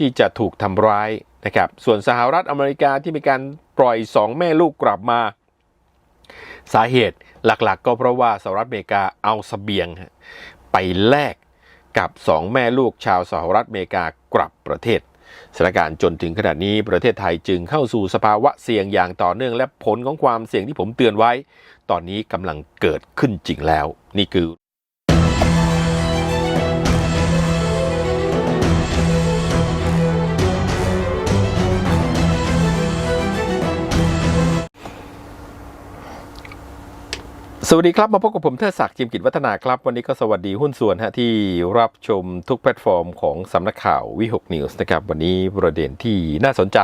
ที่จะถูกทำร้ายนะครับ ส่วนสหรัฐอเมริกาที่มีการปล่อยสองแม่ลูกกลับมา สาเหตุหลักๆ ก็เพราะว่าสหรัฐอเมริกาเอาสเสบียง ไปแลกกับสองแม่ลูกชาวสหรัฐอเมริกากลับประเทศสถานการณ์จนถึงขนาดนี้ประเทศไทยจึงเข้าสู่สภาวะเสี่ยงอย่างต่อเนื่องและผลของความเสี่ยงที่ผมเตือนไว้ ตอนนี้กำลังเกิดขึ้นจริงแล้ว นี่คือ สวัสดีครับ มาพบกับผมเทิดศักดิ์จิมกิจวัฒนาครับ วันนี้ก็สวัสดีหุ้นส่วนฮะที่รับชมทุกแพลตฟอร์มของสำนักข่าววิหกนิวส์นะครับวันนี้ประเด็นที่น่าสนใจ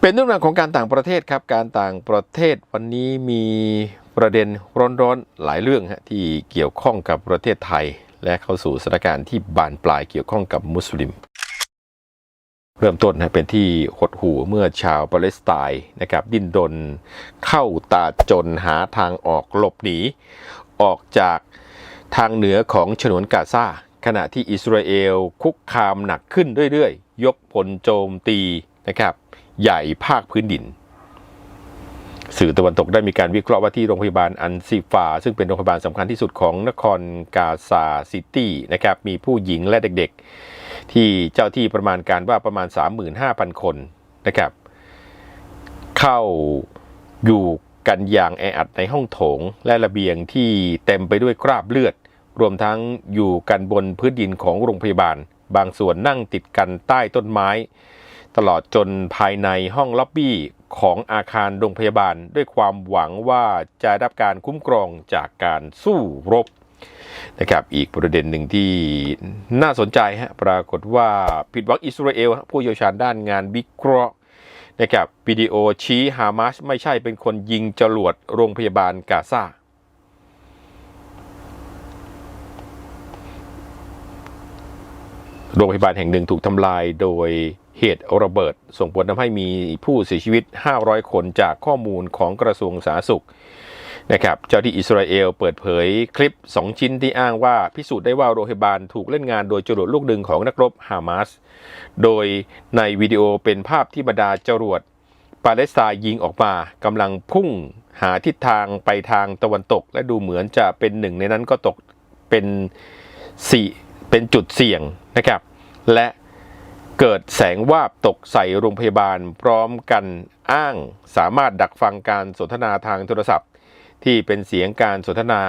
เป็นเรื่องราวของการต่างประเทศครับ การต่างประเทศวันนี้มีประเด็นร้อนๆหลายเรื่องฮะที่เกี่ยวข้องกับประเทศไทย และเข้าสู่สถานการณ์ที่บานปลายเกี่ยวข้องกับมุสลิม เริ่มต้นเป็นที่หดหู่เมื่อชาวปาเลสไตน์นะครับดิ้นรนเข้าตาจนหาทางออกหลบหนี ออกจากทางเหนือของฉนวนกาซาขณะที่อิสราเอลคุกคามหนักขึ้นเรื่อยๆ ยกพลโจมตีนะครับใหญ่ภาคพื้นดิน สื่อตะวันตกได้มีการวิเคราะห์ว่าที่โรงพยาบาลอันซิฟา ซึ่งเป็นโรงพยาบาลสำคัญที่สุดของนครกาซาซิตี้นะครับมีผู้หญิงและเด็กๆ ที่เจ้าที่ประมาณการว่าประมาณ 35,000 คนนะครับ เข้าอยู่กันอย่างแออัดในห้องโถงและระเบียงที่เต็มไปด้วยคราบเลือด รวมทั้งอยู่กันบนพื้นดินของโรงพยาบาล บางส่วนนั่งติดกันใต้ต้นไม้ ตลอดจนภายในห้องล็อบบี้ของอาคารโรงพยาบาลด้วยความหวังว่าจะได้รับการคุ้มครองจากการสู้รบ นะครับอีกประเด็นหนึ่งที่น่าสนใจฮะปรากฏว่าผิดหวังอิสราเอลผู้เชี่ยวชาญด้านงานวิเคราะห์นะครับวิดีโอชี้ฮามาสไม่ใช่เป็นคนยิงจรวดโรงพยาบาลกาซาโรงพยาบาลแห่งหนึ่งถูกทำลายโดยเหตุระเบิด ส่งผลทำให้มีผู้เสียชีวิต 500 คนจากข้อมูลของกระทรวงสาธารณสุข นะครับเจ้าที่อิสราเอลเปิดเผยคลิป 2 ชิ้นที่อ้างว่าพิสูจน์ได้ว่าโรงพยาบาลถูกเล่นงานโดยจรวดลูกดึงของนักรบฮามาส โดยในวิดีโอเป็นภาพที่บรรดาจรวดปาเลสไตน์ยิงออกมากำลังพุ่งหาทิศทางไปทางตะวันตก และดูเหมือนจะเป็นหนึ่งในนั้นก็ตกเป็นสี่เป็นจุดเสี่ยงนะครับ และเกิดแสงวาบตกใส่โรงพยาบาลพร้อมกันอ้างสามารถดักฟังการสนทนาทางโทรศัพท์ ที่เป็นเสียงการสนทนา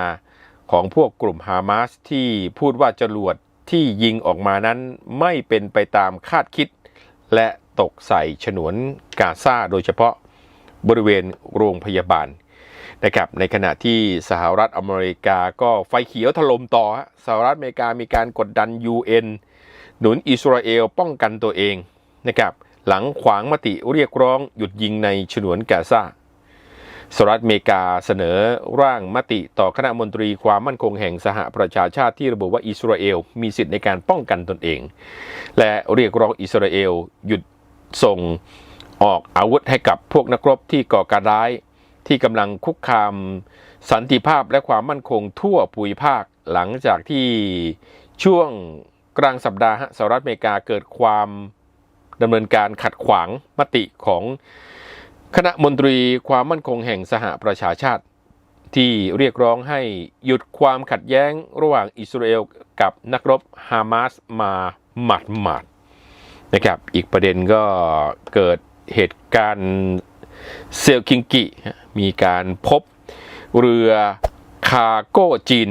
ของพวกกลุ่มฮามาสที่พูดว่าจรวดที่ยิงออกมานั้นไม่เป็นไปตามคาดคิด และตกใส่ฉนวนกาซาโดยเฉพาะบริเวณโรงพยาบาลนะครับในขณะที่สหรัฐอเมริกาก็ไฟเขียวถล่มต่อสหรัฐอเมริกามีการกดดัน UN หนุนอิสราเอลป้องกันตัวเองนะครับหลังขวางมติเรียกร้องหยุดยิงในฉนวนกาซา สหรัฐอเมริกาเสนอร่างมติต่อคณะมนตรีความมั่นคงแห่งสหประชาชาติที่ระบุว่าอิสราเอลมีสิทธิในการป้องกันตนเอง และเรียกร้องอิสราเอลหยุดส่งออกอาวุธให้กับพวกนักรบที่ก่อการร้าย ที่กำลังคุกคามสันติภาพและความมั่นคงทั่วภูมิภาคหลังจากที่ช่วงกลางสัปดาห์สหรัฐอเมริกาเกิดความดำเนินการขัดขวางมติของ คณะมนตรีความมั่นคงแห่งสหประชาชาติ ที่เรียกร้องให้หยุดความขัดแย้งระหว่างอิสราเอลกับนักรบฮามาสมาหมัดหมัดนะครับอีกประเด็นก็เกิดเหตุการณ์เซลคิงกิ มีการพบเรือคารโก้จีน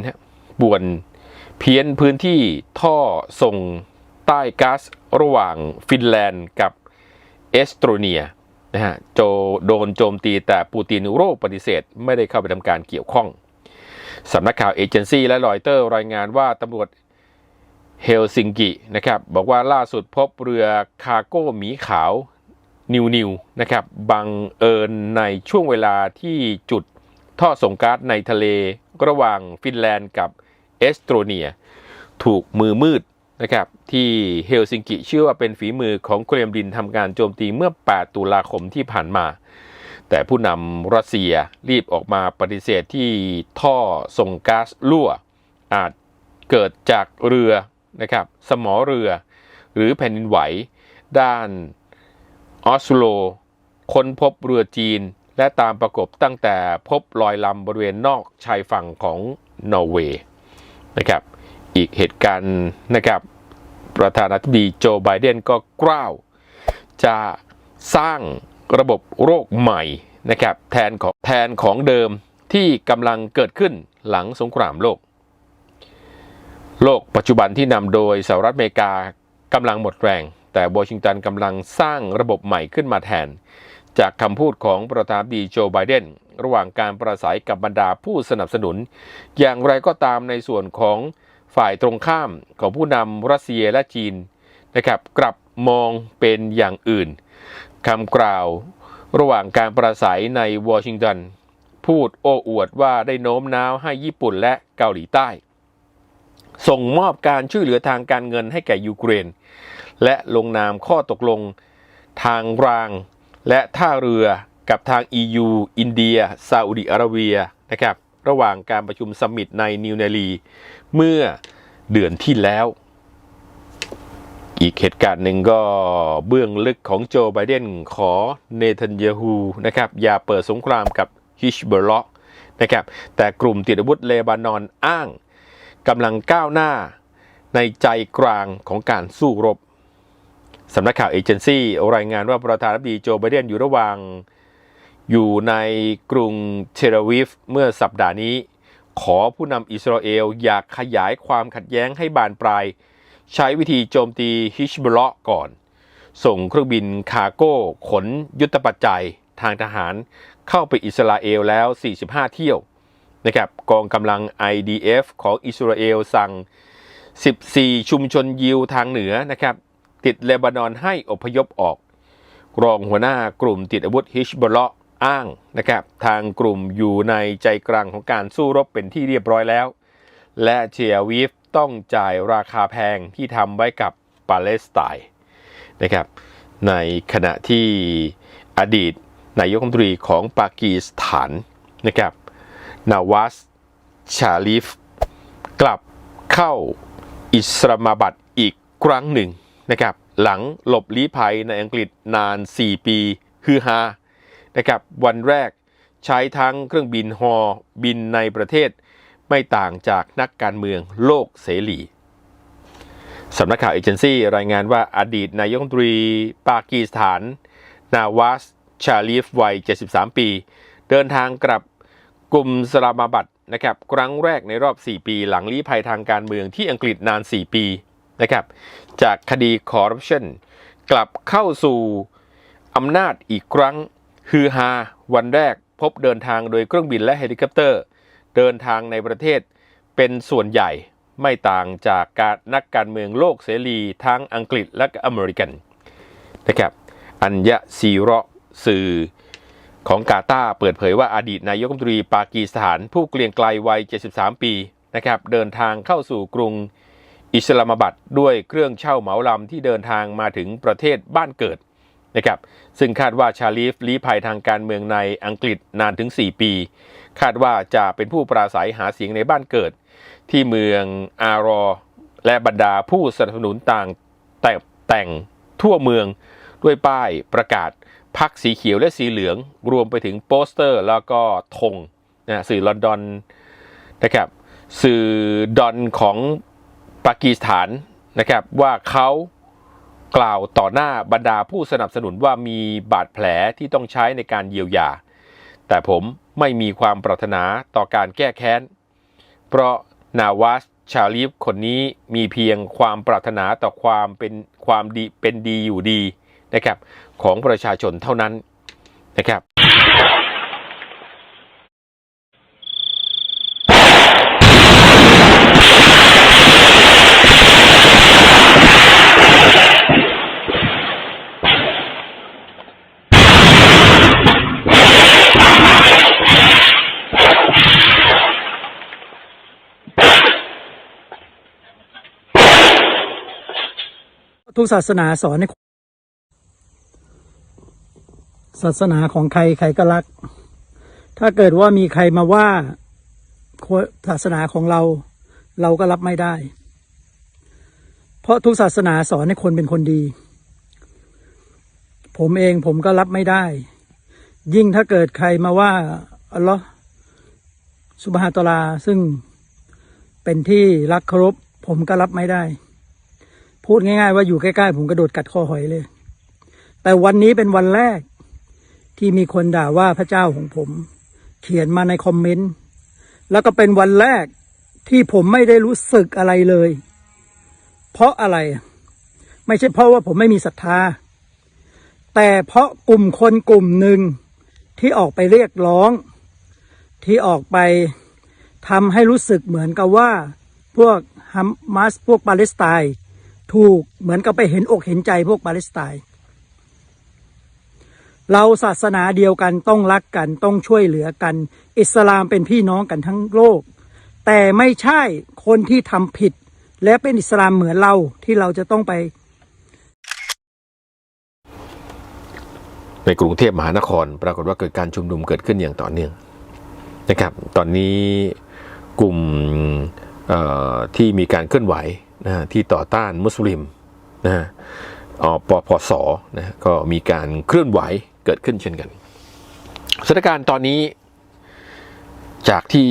บวนเพี้ยนพื้นที่ท่อส่งใต้ก๊าซระหว่างฟินแลนด์กับเอสโตเนีย นะฮะโจโดนโจมตีแต่ปูตินโรคปฏิเสธ ไม่ได้เข้าไปทำการเกี่ยวข้องสำนักข่าวเอเจนซี่และรอยเตอร์รายงานว่าตำรวจเฮลซิงกินะครับบอกว่าล่าสุดพบเรือคารโก้หมีขาวนิวนิวนะครับบังเอิญในช่วงเวลาที่จุดท่อส่งก๊าซในทะเลระหว่างฟินแลนด์กับเอสโตรเนีย ถูกมือมืด นะครับที่เฮลซิงกิเชื่อว่าเป็นฝีมือของเครมลินทำการโจมตีเมื่อ 8 ตุลาคมที่ผ่านมา แต่ผู้นำรัสเซียรีบออกมาปฏิเสธที่ท่อส่งก๊าซรั่ว อาจเกิดจากเรือนะครับสมอเรือ หรือแผ่นดินไหว ด้านออสโล ค้นพบเรือจีน และตามประกบตั้งแต่พบรอยลำบริเวณนอกชายฝั่งของนอร์เวย์นะครับอีกเหตุการณ์นะครับ ประธานาธิบดีโจไบเดนก็กล้าว จะสร้างระบบโรคใหม่นะครับแทนของแทนของเดิมที่กำลังเกิดขึ้นหลังสงครามโลก โลกปัจจุบันที่นำโดยสหรัฐอเมริกากำลังหมดแรง แต่วอชิงตันกำลังสร้างระบบใหม่ขึ้นมาแทน จากคำพูดของประธานาธิบดีโจไบเดนระหว่างการประสัยกับบรรดาผู้สนับสนุน อย่างไรก็ตามในส่วนของ ฝ่ายตรงข้ามของผู้นำรัสเซียและจีนนะครับกลับมองเป็นอย่างอื่นคำกล่าวระหว่างการประสัยในวอชิงตัน พูดโอ้อวดว่าได้โน้มน้าวให้ญี่ปุ่นและเกาหลีใต้ ส่งมอบการช่วยเหลือทางการเงินให้แก่ยูเครน และลงนามข้อตกลงทางราง และท่าเรือกับทาง EU อินเดียซาอุดิอาระเบียนะครับระหว่างการประชุมสมมิตในนิวเดลี เมื่อเดือนที่แล้ว อีกเหตุการณ์หนึ่งก็เบื้องลึกของโจไบเดนขอเนทันยาฮูนะครับอย่าเปิดสงครามกับฮิชเบอร์ลอนะครับแต่กลุ่มติดอาวุธเลบานอนอ้างกำลังก้าวหน้าในใจกลางของการสู้รบสำนักข่าวเอเจนซี่รายงานว่าประธานาธิบดีโจไบเดนอยู่ระหว่างอยู่ในกรุงเทลอาวิฟเมื่อสัปดาห์นี้ ขอผู้นำอิสราเอลอยากขยายความขัดแย้งให้บานปลาย ใช้วิธีโจมตีฮิชบลอก่อน ส่งเครื่องบินคารโก้ขนยุทธปัจจัยทางทหารเข้าไปอิสราเอลแล้ว 45 เที่ยวนะครับกองกำลัง IDF ของอิสราเอลสั่ง 14 ชุมชนยิวทางเหนือนะครับติดเลบานอนให้อพยพออก รองหัวหน้ากลุ่มติดอาวุธฮิชบลอ อ้างนะครับทางกลุ่มอยู่ในใจกลางของการสู้รบเป็นที่เรียบร้อยแล้ว และเทียวีฟต้องจ่ายราคาแพงที่ทำไว้กับปาเลสไตน์นะครับในขณะที่อดีตนายกรัฐมนตรีของปากีสถานนะครับนาวาสชาลีฟ กลับเข้าอิสลามาบัดอีกครั้งหนึ่งนะครับหลังหลบลี้ภัยในอังกฤษนาน 4 ปี ฮือฮา นะครับวันแรกใช้ทั้งเครื่องบินฮอบินในประเทศ ไม่ต่างจากนักการเมืองโลกเสรีสำนักข่าวเอเจนซี่รายงานว่าอดีตนายกรัฐมนตรี ปากีสถาน นาวาสชาลีฟวัย 73 ปี เดินทางกลับกลุ่มสลามาบัดนะครับครั้งแรกในรอบ 4 ปี หลังลี้ภัยทางการเมืองที่อังกฤษนาน 4 ปีนะครับจากคดีคอร์รัปชันกลับเข้าสู่อำนาจอีกครั้ง ฮือฮาวันแรกพบเดินทางโดยเครื่องบินและเฮลิคอปเตอร์ เดินทางในประเทศเป็นส่วนใหญ่ไม่ต่างจากการนักการเมืองโลกเสรีทั้งอังกฤษและอเมริกันนะครับอัญญะซีระสื่อของกาตาร์เปิดเผยว่าอดีตนายกรัฐมนตรีปากีสถาน ผู้เกรียงไกลวัย 73 ปีนะครับเดินทางเข้าสู่กรุงอิสลามาบัดด้วยเครื่องเช่าเหมาลำที่เดินทางมาถึงประเทศบ้านเกิด นะครับซึ่งคาดว่าชาลีฟลี้ภัยทางการเมืองในอังกฤษนานถึง 4 ปี คาดว่าจะเป็นผู้ปราศัยหาเสียงในบ้านเกิด ที่เมืองอารอ และบรรดาผู้สนับสนุนต่างแต่แต่งทั่วเมืองด้วยป้ายประกาศพักสีเขียวและสีเหลือง รวมไปถึงโปสเตอร์แล้วก็ธงนะสื่อลอนดอนนะครับสื่อดอนของปากีสถานนะครับว่าเขา กล่าวต่อหน้าบรรดาผู้สนับสนุนว่ามีบาดแผลที่ต้องใช้ในการเยียวยา แต่ผมไม่มีความปรารถนาต่อการแก้แค้น เพราะนาวาสชาลีฟคนนี้มีเพียงความปรารถนาต่อความเป็นความดีเป็นดีอยู่ดีนะครับของประชาชนเท่านั้นนะครับ ทุกศาสนาสอนให้ศาสนาของใครใครก็รัก ถ้าเกิดว่ามีใครมาว่าศาสนาของเรา เราก็รับไม่ได้ เพราะทุกศาสนาสอนให้คนเป็นคนดี ผมเองผมก็รับไม่ได้ ยิ่งถ้าเกิดใครมาว่าอัลลอฮ์สุบฮาตลาซึ่งเป็นที่รักเคารพผมก็รับไม่ได้ พูดง่าย ๆ ว่าอยู่ใกล้ๆผมกระโดดกัดคอหอยเลย แต่วันนี้เป็นวันแรก ที่มีคนด่าว่าพระเจ้าของผม เขียนมาในคอมเมนต์แล้วก็เป็นวันแรกที่ผมไม่ได้รู้สึกอะไรเลย เพราะอะไร ไม่ใช่เพราะว่าผมไม่มีศรัทธา แต่เพราะกลุ่มคนกลุ่มหนึ่งที่ออกไปเรียกร้อง ที่ออกไปทำให้รู้สึกเหมือนกับว่า พวกฮัมมัสพวกปาเลสไตน์ ถูกเหมือนกับไปเห็นอกเห็นใจพวกปาเลสไตน์เราศาสนาเดียวกันต้องรักกันต้องช่วยเหลือกัน อิสลามเป็นพี่น้องกันทั้งโลก แต่ไม่ใช่คนที่ทำผิด และเป็นอิสลามเหมือนเราที่เราจะต้องไป ในกรุงเทพมหานคร ปรากฏว่าเกิดการชุมนุมเกิดขึ้นอย่างต่อเนื่องนะครับ ตอนนี้กลุ่มที่มีการเคลื่อนไหว นะที่ต่อต้านมุสลิมนะอปปสนะก็มีการเคลื่อนไหวเกิดขึ้นเช่นกันสถานการณ์ตอนนี้ จากที่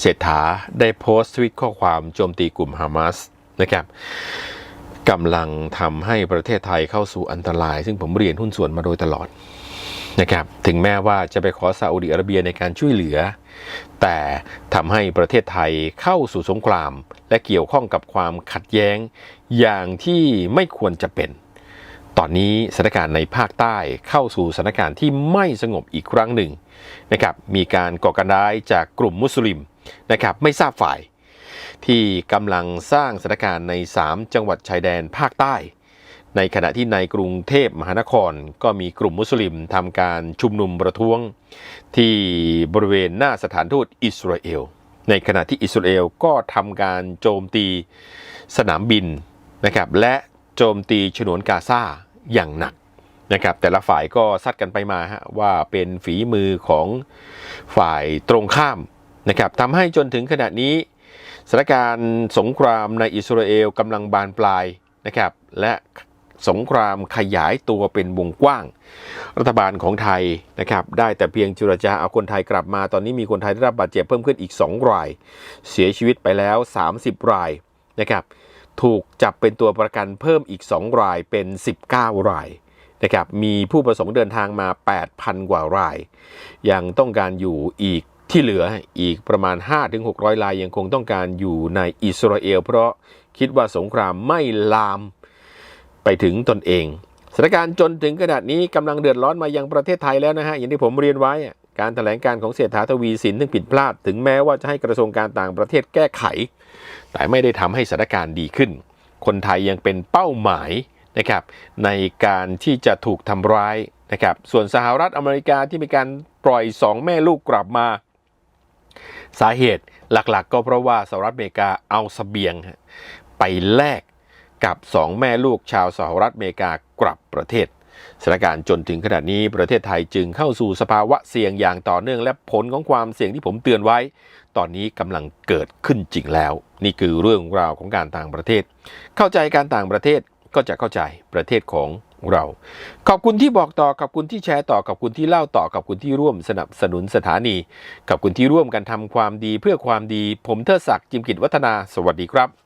เศรษฐาได้โพสต์ทวิตข้อความโจมตีกลุ่มฮามาสนะครับกำลังทำให้ประเทศไทยเข้าสู่อันตราย ซึ่งผมเรียนหุ้นส่วนมาโดยตลอด นะครับถึงแม้ว่าจะไปขอซาอุดิอาระเบียในการช่วยเหลือ แต่ทำให้ประเทศไทยเข้าสู่สงคราม และเกี่ยวข้องกับความขัดแย้ง อย่างที่ไม่ควรจะเป็น ตอนนี้สถานการณ์ในภาคใต้เข้าสู่สถานการณ์ที่ไม่สงบอีกครั้งหนึ่งนะครับมีการก่อการร้ายจากกลุ่มมุสลิมนะครับไม่ทราบฝ่าย ที่กำลังสร้างสถานการณ์ใน 3 จังหวัดชายแดนภาคใต้ ในขณะที่ในกรุงเทพมหานครก็มีกลุ่มมุสลิมทำการชุมนุมประท้วง ที่บริเวณหน้าสถานทูตอิสราเอล ในขณะที่อิสราเอลก็ทำการโจมตีสนามบินนะครับและโจมตีฉนวนกาซาอย่างหนักนะครับแต่ละฝ่ายก็ซัดกันไปมาฮะว่าเป็นฝีมือของฝ่ายตรงข้ามนะครับทำให้จนถึงขณะนี้สถานการณ์สงครามในอิสราเอลกำลังบานปลายนะครับและ สงครามขยายตัวเป็นวงกว้าง รัฐบาลของไทยนะครับได้แต่เพียงเจรจาเอาคนไทยกลับมา ตอนนี้มีคนไทยได้รับบาดเจ็บเพิ่มขึ้นอีก 2 ราย เสียชีวิตไปแล้ว 30 รายนะครับถูกจับเป็นตัวประกันเพิ่มอีก 2 รายเป็น 19 รายนะครับมีผู้ประสงค์เดินทางมา 8,000 กว่าราย ยังต้องการอยู่อีกที่เหลืออีกประมาณ 5-600 รายยังคงต้องการอยู่ในอิสราเอล เพราะคิดว่าสงครามไม่ลาม ไปถึงตนเองสถานการณ์จนถึงขนาดนี้กำลังเดือดร้อนมายังประเทศไทยแล้วนะฮะอย่างที่ผมเรียนไว้ การแถลงการของเศรษฐาทวีสินซึ่งผิดพลาด ถึงแม้ว่าจะให้กระทรวงการต่างประเทศแก้ไข แต่ไม่ได้ทำให้สถานการณ์ดีขึ้น คนไทยยังเป็นเป้าหมายนะครับในการที่จะถูกทำร้ายนะครับส่วนสหรัฐอเมริกาที่มีการปล่อยสองแม่ลูกกลับมา สาเหตุหลักๆก็เพราะว่าสหรัฐอเมริกาเอาสเสบียงไปแลก กับสองแม่ลูกชาวสหรัฐอเมริกากลับประเทศสถานการณ์จนถึงขนาดนี้ประเทศไทยจึงเข้าสู่สภาวะเสี่ยงอย่างต่อเนื่องและผลของความเสี่ยงที่ผมเตือนไว้ ตอนนี้กำลังเกิดขึ้นจริงแล้ว นี่คือเรื่องราวของการต่างประเทศ เข้าใจการต่างประเทศก็จะเข้าใจประเทศของเรา ขอบคุณที่บอกต่อขอบคุณที่แชร์ต่อขอบคุณที่เล่าต่อขอบคุณที่ร่วมสนับสนุนสถานีขอบคุณที่ร่วมกันทำความดีเพื่อความดี ผมเทิดศักดิ์จิมกิจวัฒนา สวัสดีครับ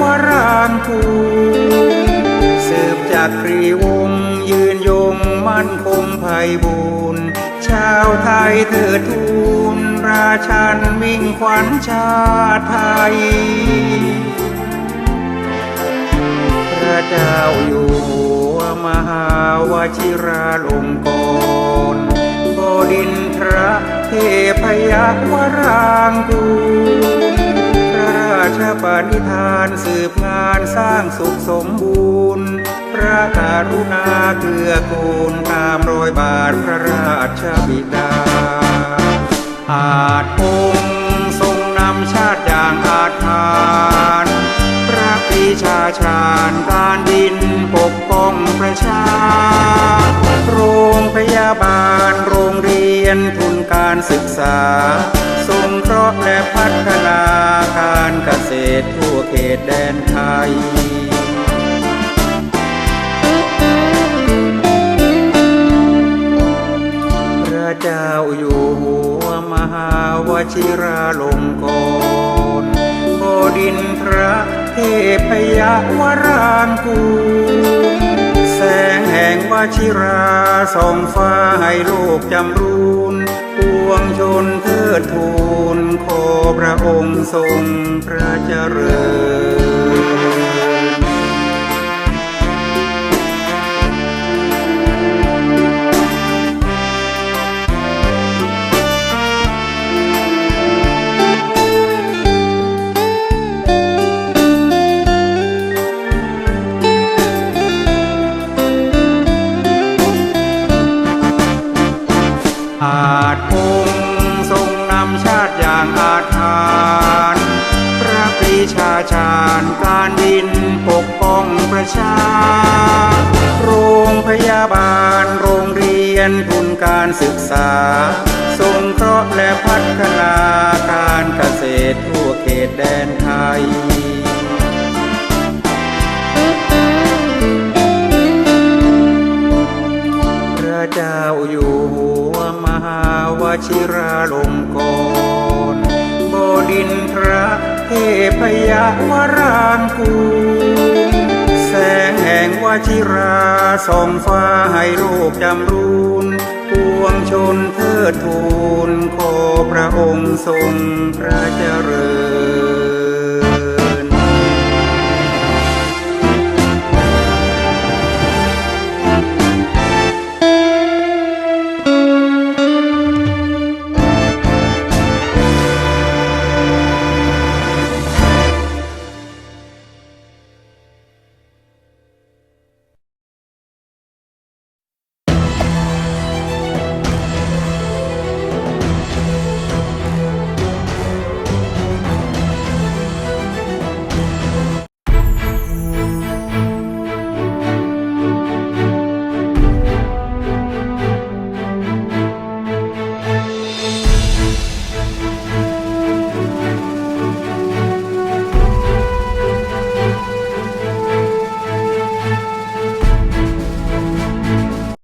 วรางคูสืบจากครีวงยืนยงมั่นคงไพบูรณ์ชาวไทยเถิดทูลราชันมิ่งขวัญชาติไทย พระเจ้าอยู่หัวมหาวชิราลงกรณบดินทระเทพยวรางกูล ชปณิธานสืบงานสร้างสุขสมบูรณ์ พระกรุณาเกื้อกูลตามรอยบาทพระราชบิดา อาจองค์ทรงนำชาติอย่างอาจทานพระปีชาชาญการดินปกป้องประชา โรงพยาบาลโรงเรียนทุนการศึกษา ษตรทั่วเขตแดนไทยพระเจ้าอยู่หัวมหาวชิราลงกรบดินทระเทพยวรางกูแสงแห่งวชิราส่องฟ้าให้โลกจำรูน ปวงชนเทิดทูลขอพระองค์ทรงพระเจริญ งค์ทรงนำชาติอย่างอาจทานพระปรีชาชาญการดินปกป้องประชา โรงพยาบาลโรงเรียนทุนการศึกษาสงเคราะห์และพัฒนาการเกษตรทั่วเขตแดนไทย ชิราลงกรณบดินทรเทพยวรางกูแสงแห่งวชิราส่องฟ้าให้โลกจำรูนปวงชนเทิดทูนขอพระองค์ทรงพระเจริญ